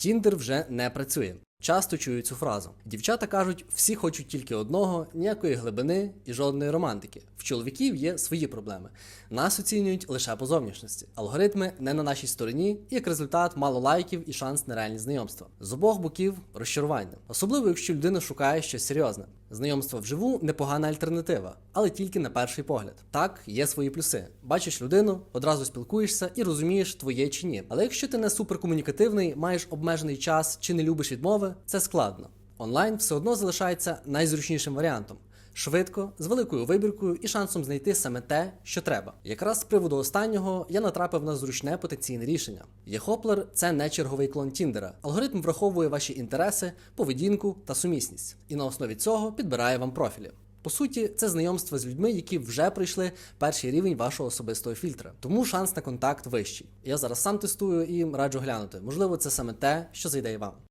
Тіндер вже не працює. Часто чую цю фразу. Дівчата кажуть, всі хочуть тільки одного, ніякої глибини і жодної романтики. В чоловіків є свої проблеми. Нас оцінюють лише по зовнішності. Алгоритми не на нашій стороні, і як результат мало лайків і шанс на реальні знайомства. З обох боків розчарування, особливо якщо людина шукає щось серйозне. Знайомство вживу непогана альтернатива, але тільки на перший погляд. Так, є свої плюси. Бачиш людину, одразу спілкуєшся і розумієш, твоє чи ні. Але якщо ти не суперкомунікативний, маєш обмежений час чи не любиш відмови, це складно. Онлайн все одно залишається найзручнішим варіантом. Швидко, з великою вибіркою і шансом знайти саме те, що треба. Якраз з приводу останнього я натрапив на зручне потенційне рішення. Єхоплер це не черговий клон Тіндера. Алгоритм враховує ваші інтереси, поведінку та сумісність, і на основі цього підбирає вам профілі. По суті, це знайомство з людьми, які вже пройшли перший рівень вашого особистого фільтра, тому шанс на контакт вищий. Я зараз сам тестую і раджу глянути. Можливо, це саме те, що зайде і вам.